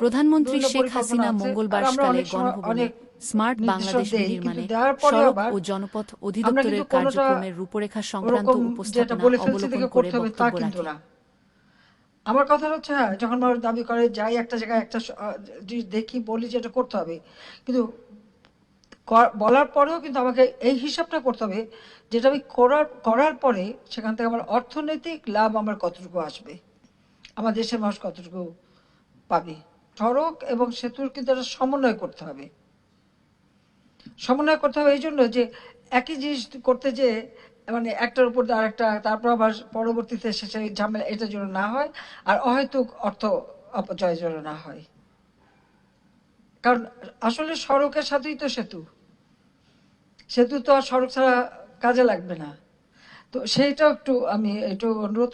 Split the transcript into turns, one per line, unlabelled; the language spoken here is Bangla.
প্রধানমন্ত্রী শেখ হাসিনা মঙ্গলবার সকালে গণভবনে স্মার্ট বাংলাদেশ নির্মাণে সড়ক ও জনপথ অধিদপ্তরের কার্যক্রমের রূপরেখা সংক্রান্ত উপস্থাপনা অবলোকন করে বক্তব্য রাখেন
আমার কথা হচ্ছে হ্যাঁ যখন মানুষ দাবি করে যাই একটা জায়গায় একটা জিনিস দেখি বলি যে এটা করতে হবে কিন্তু বলার পরেও কিন্তু আমাকে এই হিসাবটা করতে হবে যেটা আমি করার করার পরে সেখান থেকে আমার অর্থনৈতিক লাভ আমার কতটুকু আসবে? আমার দেশের মানুষ কতটুকু পাবে? সড়ক এবং সেতুর কিন্তু একটা সমন্বয় করতে হবে। সমন্বয় করতে হবে এই জন্য যে একই জিনিস করতে যে মানে একটার উপর আরেকটা, তারপর আবার পরবর্তীতে শেষে ঝামেলা এটার জন্য না হয় আর অহেতুক অর্থ অপচয়ের জন্য না হয়। কারণ আসলে সড়কের সাথেই তো সেতু। সেতু তো আর সড়ক ছাড়া কাজে লাগবে না। তো সেইটাও একটু আমি, একটু অনুরোধ